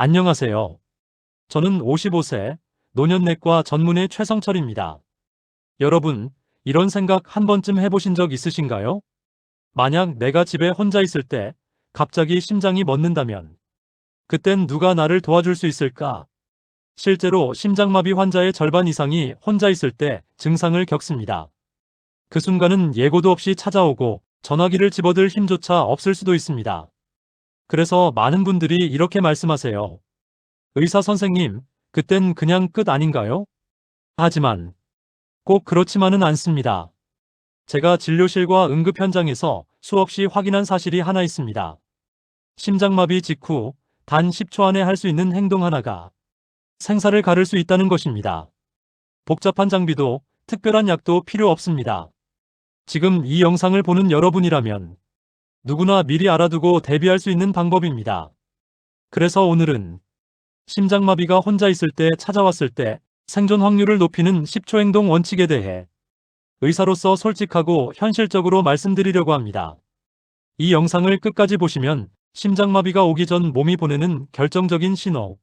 안녕하세요. 저는 55세 노년내과 전문의 최성철입니다. 여러분, 이런 생각 한 번쯤 해보신 적 있으신가요? 만약 내가 집에 혼자 있을 때 갑자기 심장이 멎는다면 그땐 누가 나를 도와줄 수 있을까? 실제로 심장마비 환자의 절반 이상이 혼자 있을 때 증상을 겪습니다. 그 순간은 예고도 없이 찾아오고 전화기를 집어들 힘조차 없을 수도 있습니다. 그래서 많은 분들이 이렇게 말씀하세요. 의사 선생님, 그땐 그냥 끝 아닌가요? 하지만 꼭 그렇지만은 않습니다. 제가 진료실과 응급 현장에서 수없이 확인한 사실이 하나 있습니다. 심장마비 직후 단 10초 안에 할 수 있는 행동 하나가 생사를 가를 수 있다는 것입니다. 복잡한 장비도 특별한 약도 필요 없습니다. 지금 이 영상을 보는 여러분이라면 누구나 미리 알아두고 대비할 수 있는 방법입니다. 그래서 오늘은 심장마비가 혼자 있을 때 찾아왔을 때 생존 확률을 높이는 10초 행동 원칙에 대해 의사로서 솔직하고 현실적으로 말씀드리려고 합니다. 이 영상을 끝까지 보시면 심장마비가 오기 전 몸이 보내는 결정적인 신호,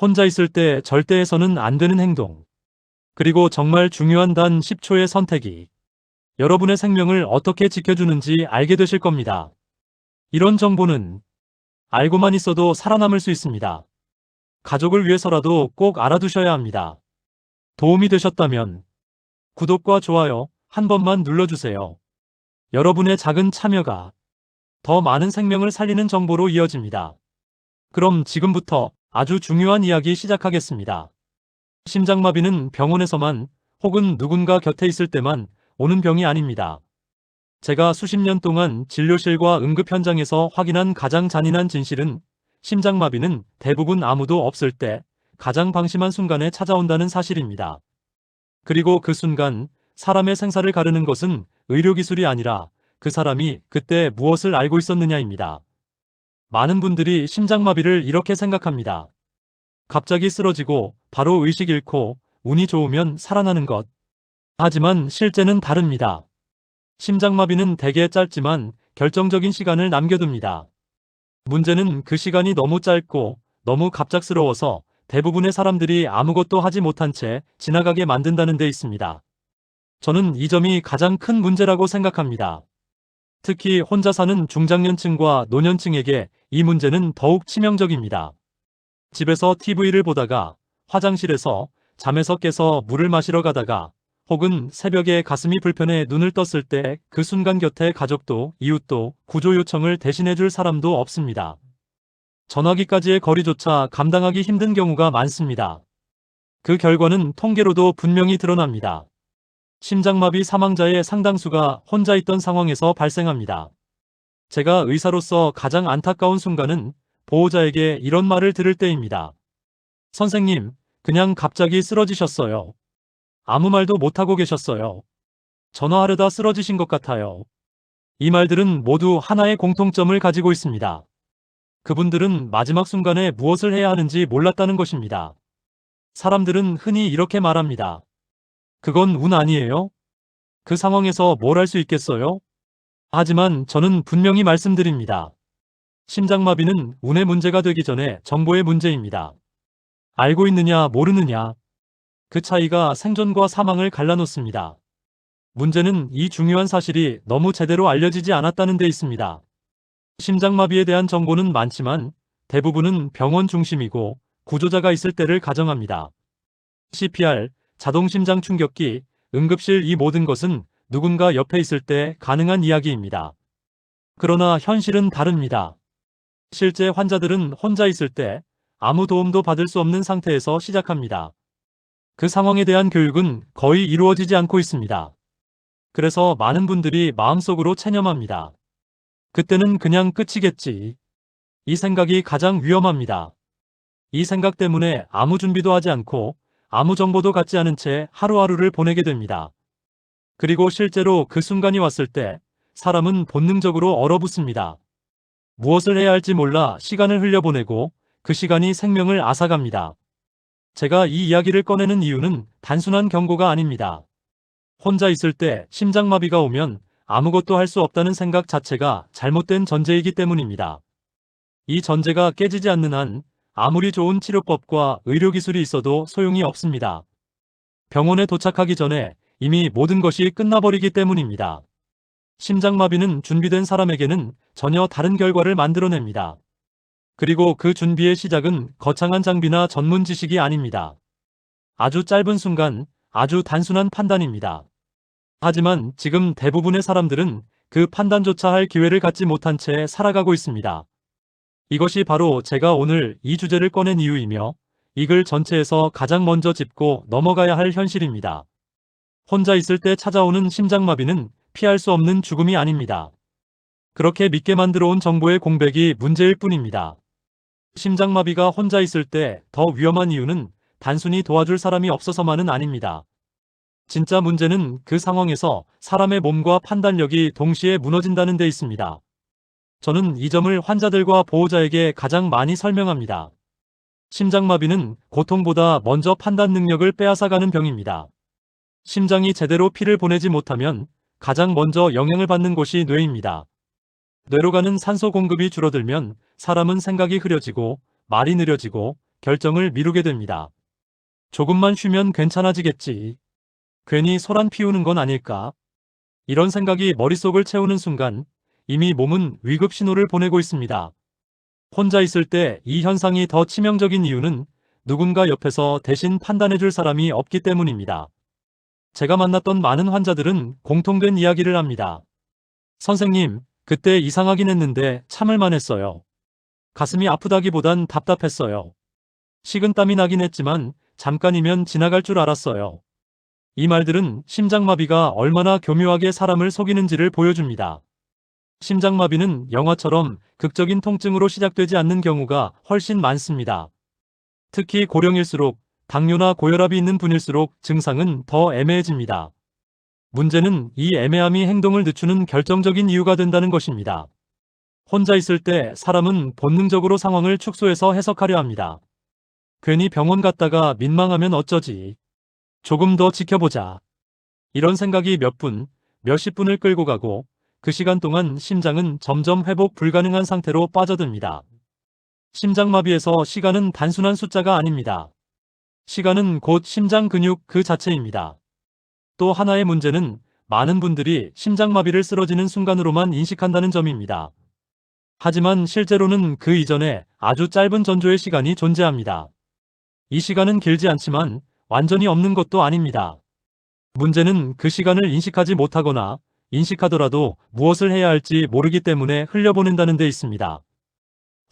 혼자 있을 때 절대 해서는 안 되는 행동, 그리고 정말 중요한 단 10초의 선택이 여러분의 생명을 어떻게 지켜주는지 알게 되실 겁니다. 이런 정보는 알고만 있어도 살아남을 수 있습니다. 가족을 위해서라도 꼭 알아두셔야 합니다. 도움이 되셨다면 구독과 좋아요 한 번만 눌러주세요. 여러분의 작은 참여가 더 많은 생명을 살리는 정보로 이어집니다. 그럼 지금부터 아주 중요한 이야기 시작하겠습니다. 심장마비는 병원에서만 혹은 누군가 곁에 있을 때만 오는 병이 아닙니다. 제가 수십 년 동안 진료실과 응급 현장에서 확인한 가장 잔인한 진실은 심장마비는 대부분 아무도 없을 때 가장 방심한 순간에 찾아온다는 사실입니다. 그리고 그 순간 사람의 생사를 가르는 것은 의료기술이 아니라 그 사람이 그때 무엇을 알고 있었느냐입니다. 많은 분들이 심장마비를 이렇게 생각합니다. 갑자기 쓰러지고 바로 의식 잃고 운이 좋으면 살아나는 것. 하지만 실제는 다릅니다. 심장마비는 대개 짧지만 결정적인 시간을 남겨둡니다. 문제는 그 시간이 너무 짧고 너무 갑작스러워서 대부분의 사람들이 아무것도 하지 못한 채 지나가게 만든다는 데 있습니다. 저는 이 점이 가장 큰 문제라고 생각합니다. 특히 혼자 사는 중장년층과 노년층에게 이 문제는 더욱 치명적입니다. 집에서 TV를 보다가 화장실에서 잠에서 깨서 물을 마시러 가다가 혹은 새벽에 가슴이 불편해 눈을 떴을 때 그 순간 곁에 가족도 이웃도 구조 요청을 대신해 줄 사람도 없습니다. 전화기까지의 거리조차 감당하기 힘든 경우가 많습니다. 그 결과는 통계로도 분명히 드러납니다. 심장마비 사망자의 상당수가 혼자 있던 상황에서 발생합니다. 제가 의사로서 가장 안타까운 순간은 보호자에게 이런 말을 들을 때입니다. 선생님, 그냥 갑자기 쓰러지셨어요. 아무 말도 못하고 계셨어요. 전화하려다 쓰러지신 것 같아요. 이 말들은 모두 하나의 공통점을 가지고 있습니다. 그분들은 마지막 순간에 무엇을 해야 하는지 몰랐다는 것입니다. 사람들은 흔히 이렇게 말합니다. 그건 운 아니에요? 그 상황에서 뭘 할 수 있겠어요? 하지만 저는 분명히 말씀드립니다. 심장마비는 운의 문제가 되기 전에 정보의 문제입니다. 알고 있느냐 모르느냐 그 차이가 생존과 사망을 갈라놓습니다. 문제는 이 중요한 사실이 너무 제대로 알려지지 않았다는 데 있습니다. 심장마비에 대한 정보는 많지만 대부분은 병원 중심이고 구조자가 있을 때를 가정합니다. CPR, 자동심장 충격기, 응급실 이 모든 것은 누군가 옆에 있을 때 가능한 이야기입니다. 그러나 현실은 다릅니다. 실제 환자들은 혼자 있을 때 아무 도움도 받을 수 없는 상태에서 시작합니다. 그 상황에 대한 교육은 거의 이루어지지 않고 있습니다. 그래서 많은 분들이 마음속으로 체념합니다. 그때는 그냥 끝이겠지. 이 생각이 가장 위험합니다. 이 생각 때문에 아무 준비도 하지 않고 아무 정보도 갖지 않은 채 하루하루를 보내게 됩니다. 그리고 실제로 그 순간이 왔을 때 사람은 본능적으로 얼어붙습니다. 무엇을 해야 할지 몰라 시간을 흘려보내고 그 시간이 생명을 앗아갑니다. 제가 이 이야기를 꺼내는 이유는 단순한 경고가 아닙니다. 혼자 있을 때 심장마비가 오면 아무것도 할 수 없다는 생각 자체가 잘못된 전제이기 때문입니다. 이 전제가 깨지지 않는 한 아무리 좋은 치료법과 의료기술이 있어도 소용이 없습니다. 병원에 도착하기 전에 이미 모든 것이 끝나버리기 때문입니다. 심장마비는 준비된 사람에게는 전혀 다른 결과를 만들어냅니다. 그리고 그 준비의 시작은 거창한 장비나 전문 지식이 아닙니다. 아주 짧은 순간, 아주 단순한 판단입니다. 하지만 지금 대부분의 사람들은 그 판단조차 할 기회를 갖지 못한 채 살아가고 있습니다. 이것이 바로 제가 오늘 이 주제를 꺼낸 이유이며 이 글 전체에서 가장 먼저 짚고 넘어가야 할 현실입니다. 혼자 있을 때 찾아오는 심장마비는 피할 수 없는 죽음이 아닙니다. 그렇게 믿게 만들어 온 정보의 공백이 문제일 뿐입니다. 심장마비가 혼자 있을 때 더 위험한 이유는 단순히 도와줄 사람이 없어서만은 아닙니다. 진짜 문제는 그 상황에서 사람의 몸과 판단력이 동시에 무너진다는 데 있습니다. 저는 이 점을 환자들과 보호자에게 가장 많이 설명합니다. 심장마비는 고통보다 먼저 판단 능력을 빼앗아가는 병입니다. 심장이 제대로 피를 보내지 못하면 가장 먼저 영향을 받는 곳이 뇌입니다. 뇌로 가는 산소 공급이 줄어들면 사람은 생각이 흐려지고 말이 느려지고 결정을 미루게 됩니다. 조금만 쉬면 괜찮아지겠지. 괜히 소란 피우는 건 아닐까? 이런 생각이 머릿속을 채우는 순간 이미 몸은 위급 신호를 보내고 있습니다. 혼자 있을 때 이 현상이 더 치명적인 이유는 누군가 옆에서 대신 판단해줄 사람이 없기 때문입니다. 제가 만났던 많은 환자들은 공통된 이야기를 합니다. 선생님, 그때 이상하긴 했는데 참을 만 했어요. 가슴이 아프다기보단 답답했어요. 식은땀이 나긴 했지만 잠깐이면 지나갈 줄 알았어요. 이 말들은 심장마비가 얼마나 교묘하게 사람을 속이는지를 보여줍니다. 심장마비는 영화처럼 극적인 통증으로 시작되지 않는 경우가 훨씬 많습니다. 특히 고령일수록 당뇨나 고혈압이 있는 분일수록 증상은 더 애매해집니다. 문제는 이 애매함이 행동을 늦추는 결정적인 이유가 된다는 것입니다. 혼자 있을 때 사람은 본능적으로 상황을 축소해서 해석하려 합니다. 괜히 병원 갔다가 민망하면 어쩌지. 조금 더 지켜보자. 이런 생각이 몇 분, 몇십 분을 끌고 가고 그 시간 동안 심장은 점점 회복 불가능한 상태로 빠져듭니다. 심장마비에서 시간은 단순한 숫자가 아닙니다. 시간은 곧 심장 근육 그 자체입니다. 또 하나의 문제는 많은 분들이 심장마비를 쓰러지는 순간으로만 인식한다는 점입니다. 하지만 실제로는 그 이전에 아주 짧은 전조의 시간이 존재합니다. 이 시간은 길지 않지만 완전히 없는 것도 아닙니다. 문제는 그 시간을 인식하지 못하거나 인식하더라도 무엇을 해야 할지 모르기 때문에 흘려보낸다는 데 있습니다.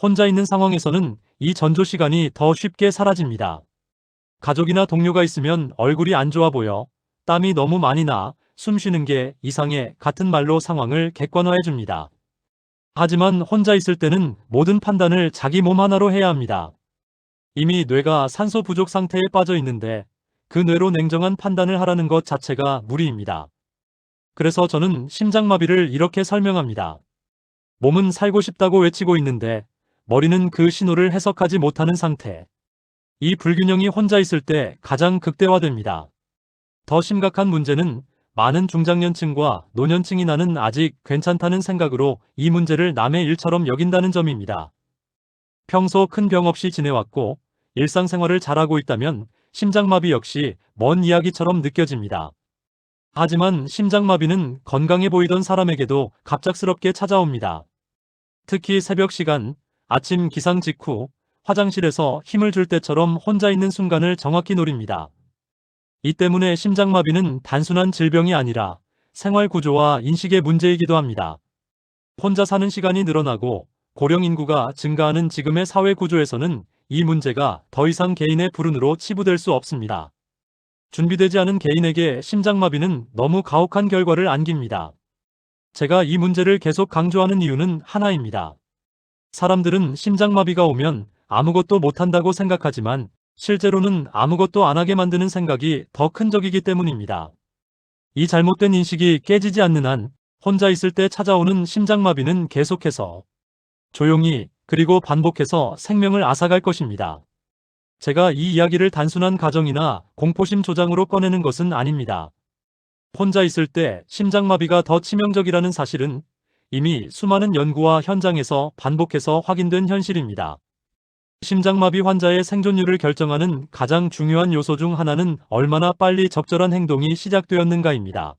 혼자 있는 상황에서는 이 전조 시간이 더 쉽게 사라집니다. 가족이나 동료가 있으면 얼굴이 안 좋아 보여, 땀이 너무 많이 나, 숨 쉬는 게 이상해 같은 말로 상황을 객관화해 줍니다. 하지만 혼자 있을 때는 모든 판단을 자기 몸 하나로 해야 합니다. 이미 뇌가 산소 부족 상태에 빠져 있는데 그 뇌로 냉정한 판단을 하라는 것 자체가 무리입니다. 그래서 저는 심장마비를 이렇게 설명합니다. 몸은 살고 싶다고 외치고 있는데 머리는 그 신호를 해석하지 못하는 상태. 이 불균형이 혼자 있을 때 가장 극대화됩니다. 더 심각한 문제는 많은 중장년층과 노년층이 나는 아직 괜찮다는 생각으로 이 문제를 남의 일처럼 여긴다는 점입니다. 평소 큰 병 없이 지내왔고 일상생활을 잘하고 있다면 심장마비 역시 먼 이야기처럼 느껴집니다. 하지만 심장마비는 건강해 보이던 사람에게도 갑작스럽게 찾아옵니다. 특히 새벽 시간, 아침 기상 직후, 화장실에서 힘을 줄 때처럼 혼자 있는 순간을 정확히 노립니다. 이 때문에 심장마비는 단순한 질병이 아니라 생활 구조와 인식의 문제이기도 합니다. 혼자 사는 시간이 늘어나고 고령 인구가 증가하는 지금의 사회 구조에서는 이 문제가 더 이상 개인의 불운으로 치부될 수 없습니다. 준비되지 않은 개인에게 심장마비는 너무 가혹한 결과를 안깁니다. 제가 이 문제를 계속 강조하는 이유는 하나입니다. 사람들은 심장마비가 오면 아무것도 못한다고 생각하지만 실제로는 아무것도 안 하게 만드는 생각이 더 큰 적이기 때문입니다. 이 잘못된 인식이 깨지지 않는 한 혼자 있을 때 찾아오는 심장마비는 계속해서 조용히 그리고 반복해서 생명을 앗아갈 것입니다. 제가 이 이야기를 단순한 가정이나 공포심 조장으로 꺼내는 것은 아닙니다. 혼자 있을 때 심장마비가 더 치명적이라는 사실은 이미 수많은 연구와 현장에서 반복해서 확인된 현실입니다. 심장마비 환자의 생존율을 결정하는 가장 중요한 요소 중 하나는 얼마나 빨리 적절한 행동이 시작되었는가입니다.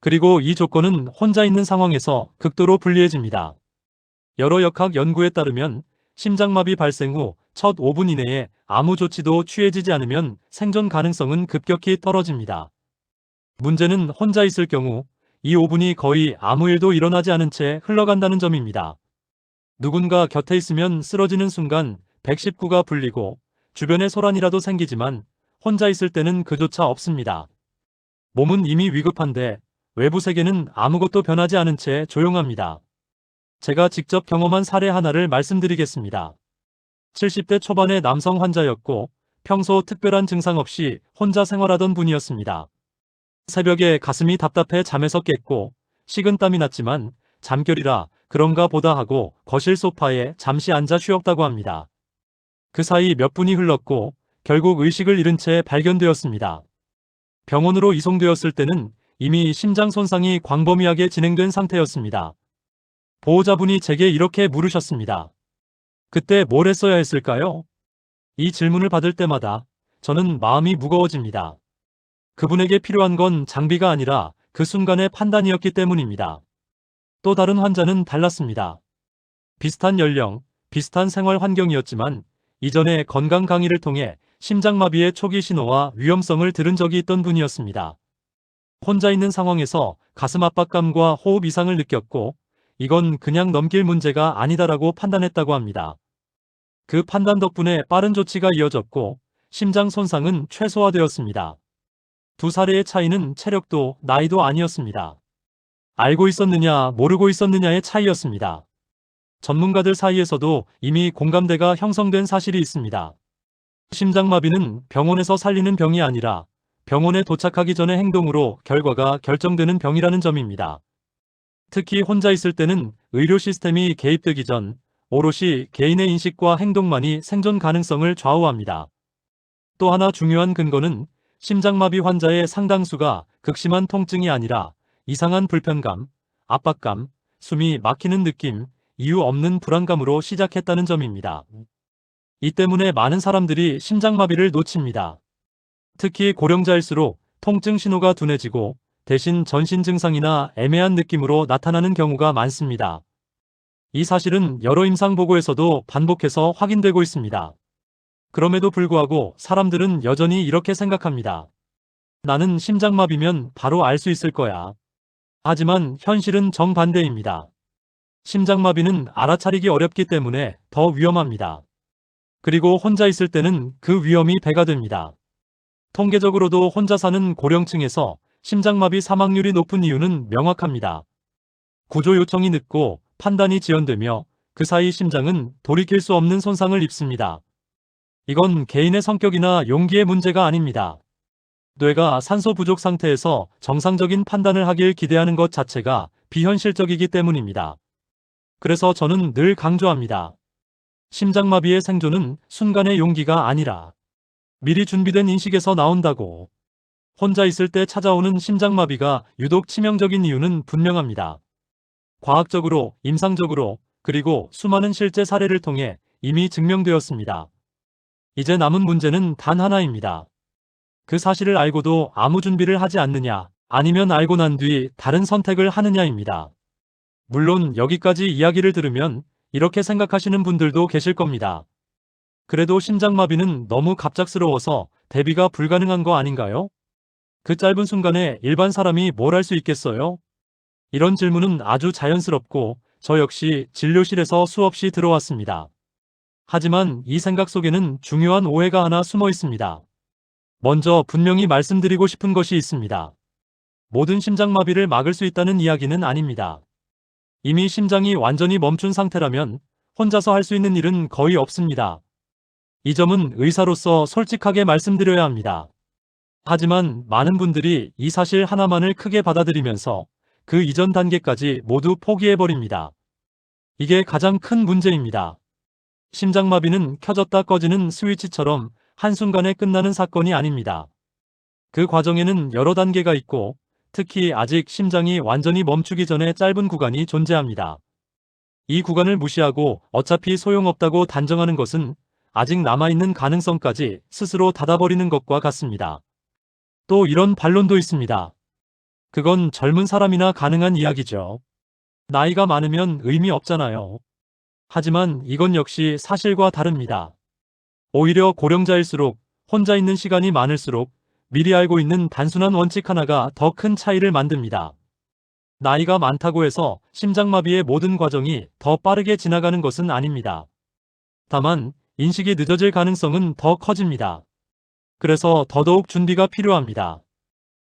그리고 이 조건은 혼자 있는 상황에서 극도로 불리해집니다. 여러 역학 연구에 따르면 심장마비 발생 후 첫 5분 이내에 아무 조치도 취해지지 않으면 생존 가능성은 급격히 떨어집니다. 문제는 혼자 있을 경우 이 5분이 거의 아무 일도 일어나지 않은 채 흘러간다는 점입니다. 누군가 곁에 있으면 쓰러지는 순간 119가 불리고 주변에 소란이라도 생기지만 혼자 있을 때는 그조차 없습니다. 몸은 이미 위급한데 외부 세계는 아무것도 변하지 않은 채 조용합니다. 제가 직접 경험한 사례 하나를 말씀드리겠습니다. 70대 초반의 남성 환자였고 평소 특별한 증상 없이 혼자 생활하던 분이었습니다. 새벽에 가슴이 답답해 잠에서 깼고 식은땀이 났지만 잠결이라 그런가 보다 하고 거실 소파에 잠시 앉아 쉬었다고 합니다. 그 사이 몇 분이 흘렀고 결국 의식을 잃은 채 발견되었습니다. 병원으로 이송되었을 때는 이미 심장 손상이 광범위하게 진행된 상태였습니다. 보호자분이 제게 이렇게 물으셨습니다. 그때 뭘 했어야 했을까요? 이 질문을 받을 때마다 저는 마음이 무거워집니다. 그분에게 필요한 건 장비가 아니라 그 순간의 판단이었기 때문입니다. 또 다른 환자는 달랐습니다. 비슷한 연령, 비슷한 생활 환경이었지만 이전에 건강 강의를 통해 심장마비의 초기 신호와 위험성을 들은 적이 있던 분이었습니다. 혼자 있는 상황에서 가슴 압박감과 호흡 이상을 느꼈고 이건 그냥 넘길 문제가 아니다라고 판단했다고 합니다. 그 판단 덕분에 빠른 조치가 이어졌고 심장 손상은 최소화되었습니다. 두 사례의 차이는 체력도 나이도 아니었습니다. 알고 있었느냐 모르고 있었느냐의 차이였습니다. 전문가들 사이에서도 이미 공감대가 형성된 사실이 있습니다. 심장마비는 병원에서 살리는 병이 아니라 병원에 도착하기 전의 행동으로 결과가 결정되는 병이라는 점입니다. 특히 혼자 있을 때는 의료 시스템이 개입되기 전 오롯이 개인의 인식과 행동만이 생존 가능성을 좌우합니다. 또 하나 중요한 근거는 심장마비 환자의 상당수가 극심한 통증이 아니라 이상한 불편감, 압박감, 숨이 막히는 느낌, 이유 없는 불안감으로 시작했다는 점입니다. 이 때문에 많은 사람들이 심장마비를 놓칩니다. 특히 고령자일수록 통증 신호가 둔해지고 대신 전신 증상이나 애매한 느낌으로 나타나는 경우가 많습니다. 이 사실은 여러 임상 보고에서도 반복해서 확인되고 있습니다. 그럼에도 불구하고 사람들은 여전히 이렇게 생각합니다. 나는 심장마비면 바로 알 수 있을 거야. 하지만 현실은 정반대입니다. 심장마비는 알아차리기 어렵기 때문에 더 위험합니다. 그리고 혼자 있을 때는 그 위험이 배가 됩니다. 통계적으로도 혼자 사는 고령층에서 심장마비 사망률이 높은 이유는 명확합니다. 구조 요청이 늦고 판단이 지연되며 그 사이 심장은 돌이킬 수 없는 손상을 입습니다. 이건 개인의 성격이나 용기의 문제가 아닙니다. 뇌가 산소 부족 상태에서 정상적인 판단을 하길 기대하는 것 자체가 비현실적이기 때문입니다. 그래서 저는 늘 강조합니다. 심장마비의 생존은 순간의 용기가 아니라 미리 준비된 인식에서 나온다고. 혼자 있을 때 찾아오는 심장마비가 유독 치명적인 이유는 분명합니다. 과학적으로, 임상적으로, 그리고 수많은 실제 사례를 통해 이미 증명되었습니다. 이제 남은 문제는 단 하나입니다. 그 사실을 알고도 아무 준비를 하지 않느냐, 아니면 알고 난 뒤 다른 선택을 하느냐입니다. 물론 여기까지 이야기를 들으면 이렇게 생각하시는 분들도 계실 겁니다. 그래도 심장마비는 너무 갑작스러워서 대비가 불가능한 거 아닌가요? 그 짧은 순간에 일반 사람이 뭘 할 수 있겠어요? 이런 질문은 아주 자연스럽고 저 역시 진료실에서 수없이 들어왔습니다. 하지만 이 생각 속에는 중요한 오해가 하나 숨어 있습니다. 먼저 분명히 말씀드리고 싶은 것이 있습니다. 모든 심장마비를 막을 수 있다는 이야기는 아닙니다. 이미 심장이 완전히 멈춘 상태라면 혼자서 할 수 있는 일은 거의 없습니다. 이 점은 의사로서 솔직하게 말씀드려야 합니다. 하지만 많은 분들이 이 사실 하나만을 크게 받아들이면서 그 이전 단계까지 모두 포기해버립니다. 이게 가장 큰 문제입니다. 심장마비는 켜졌다 꺼지는 스위치처럼 한순간에 끝나는 사건이 아닙니다. 그 과정에는 여러 단계가 있고 특히 아직 심장이 완전히 멈추기 전에 짧은 구간이 존재합니다. 이 구간을 무시하고 어차피 소용없다고 단정하는 것은 아직 남아있는 가능성까지 스스로 닫아버리는 것과 같습니다. 또 이런 반론도 있습니다. 그건 젊은 사람이나 가능한 이야기죠. 나이가 많으면 의미 없잖아요. 하지만 이건 역시 사실과 다릅니다. 오히려 고령자일수록 혼자 있는 시간이 많을수록 미리 알고 있는 단순한 원칙 하나가 더 큰 차이를 만듭니다. 나이가 많다고 해서 심장마비의 모든 과정이 더 빠르게 지나가는 것은 아닙니다. 다만 인식이 늦어질 가능성은 더 커집니다. 그래서 더더욱 준비가 필요합니다.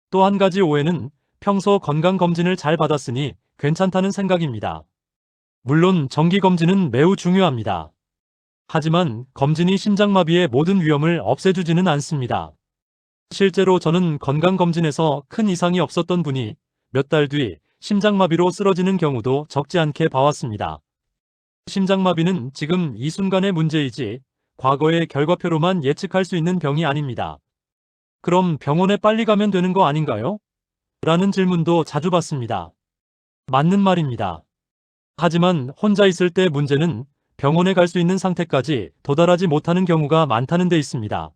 또 한 가지 오해는 평소 건강검진을 잘 받았으니 괜찮다는 생각입니다. 물론 정기검진은 매우 중요합니다. 하지만 검진이 심장마비의 모든 위험을 없애주지는 않습니다. 실제로 저는 건강검진에서 큰 이상이 없었던 분이 몇 달 뒤 심장마비로 쓰러지는 경우도 적지 않게 봐왔습니다. 심장마비는 지금 이 순간의 문제이지 과거의 결과표로만 예측할 수 있는 병이 아닙니다. 그럼 병원에 빨리 가면 되는 거 아닌가요? 라는 질문도 자주 받습니다. 맞는 말입니다. 하지만 혼자 있을 때 문제는 병원에 갈 수 있는 상태까지 도달하지 못하는 경우가 많다는 데 있습니다.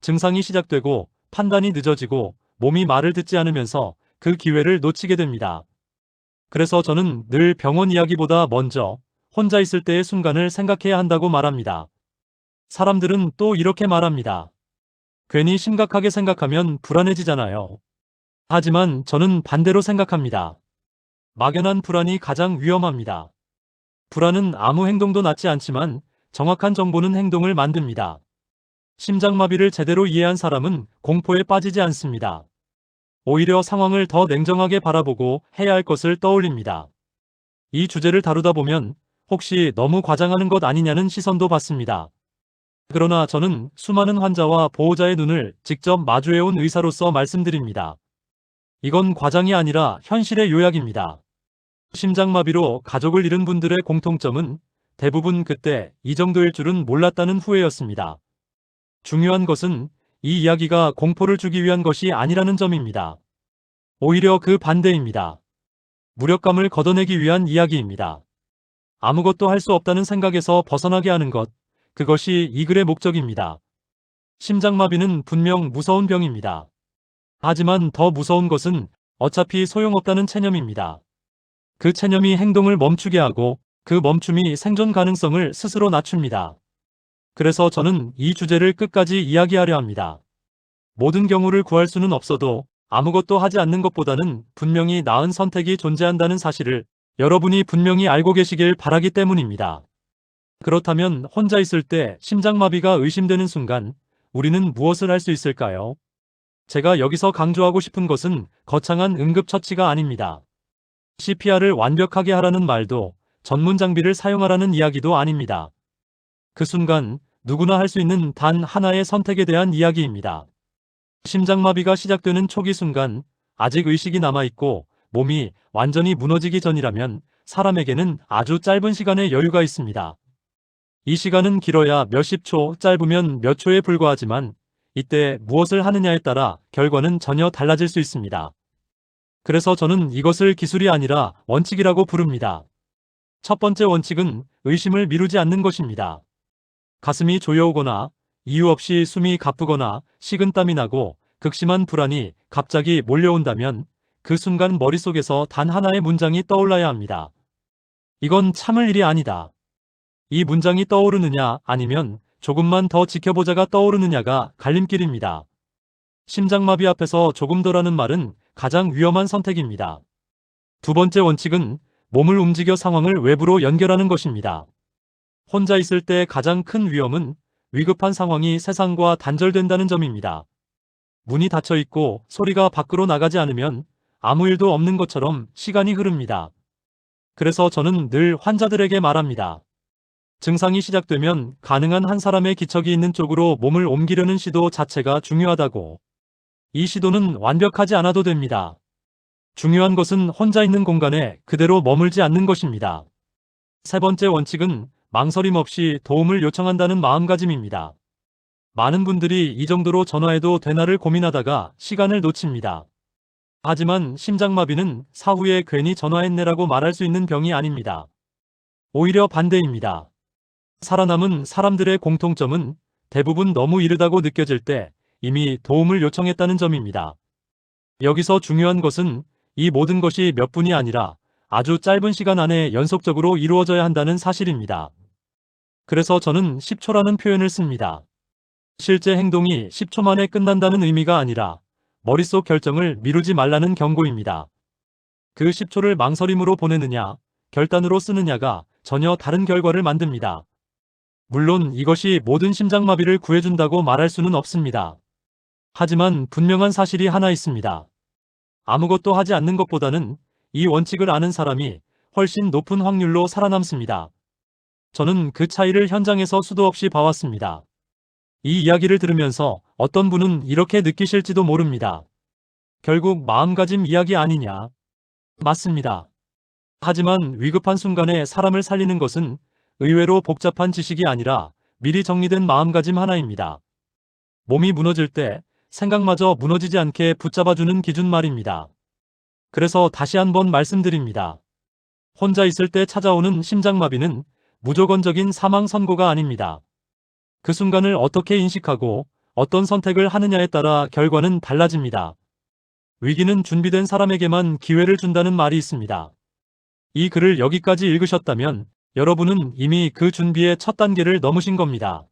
증상이 시작되고 판단이 늦어지고 몸이 말을 듣지 않으면서 그 기회를 놓치게 됩니다. 그래서 저는 늘 병원 이야기보다 먼저 혼자 있을 때의 순간을 생각해야 한다고 말합니다. 사람들은 또 이렇게 말합니다. 괜히 심각하게 생각하면 불안해지잖아요. 하지만 저는 반대로 생각합니다. 막연한 불안이 가장 위험합니다. 불안은 아무 행동도 낫지 않지만 정확한 정보는 행동을 만듭니다. 심장마비를 제대로 이해한 사람은 공포에 빠지지 않습니다. 오히려 상황을 더 냉정하게 바라보고 해야 할 것을 떠올립니다. 이 주제를 다루다 보면 혹시 너무 과장하는 것 아니냐는 시선도 받습니다. 그러나 저는 수많은 환자와 보호자의 눈을 직접 마주해온 의사로서 말씀드립니다. 이건 과장이 아니라 현실의 요약입니다. 심장마비로 가족을 잃은 분들의 공통점은 대부분 그때 이 정도일 줄은 몰랐다는 후회였습니다. 중요한 것은 이 이야기가 공포를 주기 위한 것이 아니라는 점입니다. 오히려 그 반대입니다. 무력감을 걷어내기 위한 이야기입니다. 아무것도 할 수 없다는 생각에서 벗어나게 하는 것, 그것이 이 글의 목적입니다. 심장마비는 분명 무서운 병입니다. 하지만 더 무서운 것은 어차피 소용없다는 체념입니다. 그 체념이 행동을 멈추게 하고 그 멈춤이 생존 가능성을 스스로 낮춥니다. 그래서 저는 이 주제를 끝까지 이야기하려 합니다. 모든 경우를 구할 수는 없어도 아무것도 하지 않는 것보다는 분명히 나은 선택이 존재한다는 사실을 여러분이 분명히 알고 계시길 바라기 때문입니다. 그렇다면 혼자 있을 때 심장마비가 의심되는 순간 우리는 무엇을 할 수 있을까요? 제가 여기서 강조하고 싶은 것은 거창한 응급처치가 아닙니다. CPR을 완벽하게 하라는 말도 전문 장비를 사용하라는 이야기도 아닙니다. 그 순간 누구나 할 수 있는 단 하나의 선택에 대한 이야기입니다. 심장마비가 시작되는 초기 순간 아직 의식이 남아있고 몸이 완전히 무너지기 전이라면 사람에게는 아주 짧은 시간의 여유가 있습니다. 이 시간은 길어야 몇십 초, 짧으면 몇 초에 불과하지만 이때 무엇을 하느냐에 따라 결과는 전혀 달라질 수 있습니다. 그래서 저는 이것을 기술이 아니라 원칙이라고 부릅니다. 첫 번째 원칙은 의심을 미루지 않는 것입니다. 가슴이 조여오거나 이유 없이 숨이 가쁘거나 식은땀이 나고 극심한 불안이 갑자기 몰려온다면 그 순간 머릿속에서 단 하나의 문장이 떠올라야 합니다. 이건 참을 일이 아니다. 이 문장이 떠오르느냐 아니면 조금만 더 지켜보자가 떠오르느냐가 갈림길입니다. 심장마비 앞에서 조금 더라는 말은 가장 위험한 선택입니다. 두 번째 원칙은 몸을 움직여 상황을 외부로 연결하는 것입니다. 혼자 있을 때 가장 큰 위험은 위급한 상황이 세상과 단절된다는 점입니다. 문이 닫혀 있고 소리가 밖으로 나가지 않으면 아무 일도 없는 것처럼 시간이 흐릅니다. 그래서 저는 늘 환자들에게 말합니다. 증상이 시작되면 가능한 한 사람의 기척이 있는 쪽으로 몸을 옮기려는 시도 자체가 중요하다고. 이 시도는 완벽하지 않아도 됩니다. 중요한 것은 혼자 있는 공간에 그대로 머물지 않는 것입니다. 세 번째 원칙은 망설임 없이 도움을 요청한다는 마음가짐입니다. 많은 분들이 이 정도로 전화해도 되나를 고민하다가 시간을 놓칩니다. 하지만 심장마비는 사후에 괜히 전화했네라고 말할 수 있는 병이 아닙니다. 오히려 반대입니다. 살아남은 사람들의 공통점은 대부분 너무 이르다고 느껴질 때 이미 도움을 요청했다는 점입니다. 여기서 중요한 것은 이 모든 것이 몇 분이 아니라 아주 짧은 시간 안에 연속적으로 이루어져야 한다는 사실입니다. 그래서 저는 10초라는 표현을 씁니다. 실제 행동이 10초 만에 끝난다는 의미가 아니라 머릿속 결정을 미루지 말라는 경고입니다. 그 10초를 망설임으로 보내느냐, 결단으로 쓰느냐가 전혀 다른 결과를 만듭니다. 물론 이것이 모든 심장마비를 구해준다고 말할 수는 없습니다. 하지만 분명한 사실이 하나 있습니다. 아무것도 하지 않는 것보다는 이 원칙을 아는 사람이 훨씬 높은 확률로 살아남습니다. 저는 그 차이를 현장에서 수도 없이 봐왔습니다. 이 이야기를 들으면서 어떤 분은 이렇게 느끼실지도 모릅니다. 결국 마음가짐 이야기 아니냐? 맞습니다. 하지만 위급한 순간에 사람을 살리는 것은 의외로 복잡한 지식이 아니라 미리 정리된 마음가짐 하나입니다. 몸이 무너질 때 생각마저 무너지지 않게 붙잡아주는 기준 말입니다. 그래서 다시 한번 말씀드립니다. 혼자 있을 때 찾아오는 심장마비는 무조건적인 사망 선고가 아닙니다. 그 순간을 어떻게 인식하고 어떤 선택을 하느냐에 따라 결과는 달라집니다. 위기는 준비된 사람에게만 기회를 준다는 말이 있습니다. 이 글을 여기까지 읽으셨다면 여러분은 이미 그 준비의 첫 단계를 넘으신 겁니다.